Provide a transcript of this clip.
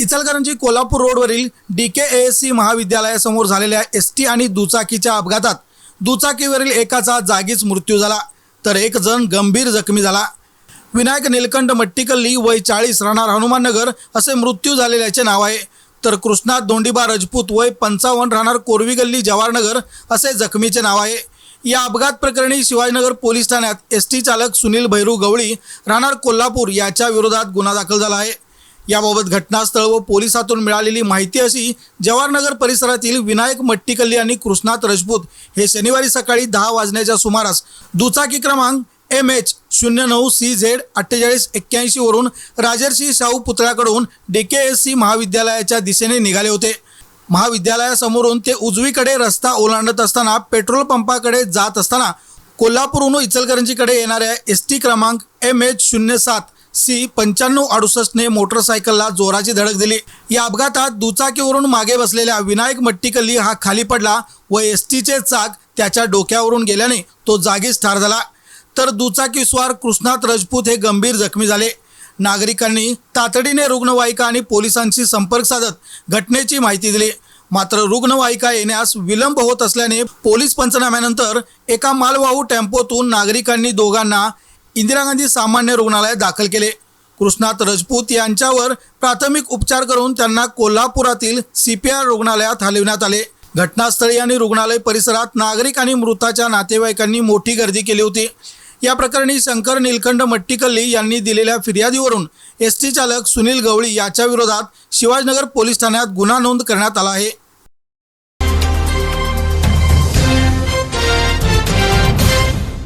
इचलकरंजी कोल्हापूर रोडवरील D K S C महाविद्यालयासमोर झालेल्या एस टी आणि दुचाकीच्या अपघातात दुचाकीवरील एकाचा जागीच मृत्यू झाला तर एक जण गंभीर जखमी झाला. विनायक निलकंठ मट्टीकल्ली वय चाळीस राहणार हनुमाननगर असे मृत्यू झालेल्याचे नाव आहे. तर कृष्णात धोंडीबा राजपूत वय पंचावन्न राहणार कोरवी गल्ली जवाहरनगर असे जखमीचे नाव आहे. या अपघात प्रकरणी शिवाजीनगर पोलीस ठाण्यात एस टी चालक सुनील भैरू गवळी राहणार कोल्हापूर याच्या विरोधात गुन्हा दाखल झाला आहे. याबाबत घटनास्थळ व पोलिसातून मिळालेली माहिती अशी जवाहरनगर परिसरातील विनायक मट्टीकल्ली आणि कृष्णात राजपूत हे शनिवारी सकाळी दहा वाजण्याच्या सुमारास दुचाकी क्रमांक एम एच शून्य नऊ सी झेड अठ्ठेचाळीस एक्क्याऐंशी वरून राजर्षी शाहू पुतळ्याकडून डी के एस सी महाविद्यालयाच्या दिशेने निघाले होते. महाविद्यालयासमोरून ते उजवीकडे रस्ता ओलांडत असताना पेट्रोल पंपाकडे जात असताना कोल्हापूरहून इचलकरंजीकडे येणाऱ्या एस टी क्रमांक एम एच शून्य सात सी पंच्याण्णव अडुसष्टने मोटरसायकलला जोराची धडक दिली. या अपघातात दुचाकीवरून मागे बसलेल्या विनायक मट्टीकल्ली हा खाली पडला व एस टीचे चाक त्याच्या डोक्यावरून गेल्याने तो जागीच ठार झाला. तर दुचाकीस्वार कृष्णात राजपूत हे गंभीर जखमी झाले. नागरिकांनी तातडीने रुग्णवाहिका आणि पोलिसांशी संपर्क साधत घटनेची माहिती दिली. मात्र रुग्णवाहिका येण्यास विलंब होत असल्याने पोलीस पंचनाम्यानंतर एका मालवाहू टेम्पोतून नागरिकांनी दोघांना इंदिरा गांधी सामान्य रुग्णालयात दाखल केले. कृष्णात राजपूत यांच्यावर प्राथमिक उपचार करून त्यांना कोल्हापुरातील सी पी आर रुग्णालयात हलविण्यात आले. घटनास्थळी आणि रुग्णालय परिसरात नागरिक आणि मृताच्या नातेवाईकांनी मोठी गर्दी केली होती. या प्रकरणी शंकर निलकंठ मट्टीकल्ली यांनी दिलेल्या फिर्यादीवरून एस टी चालक सुनील गवळी याच्या विरोधात शिवाजीनगर पोलीस ठाण्यात गुन्हा नोंद करण्यात आला आहे.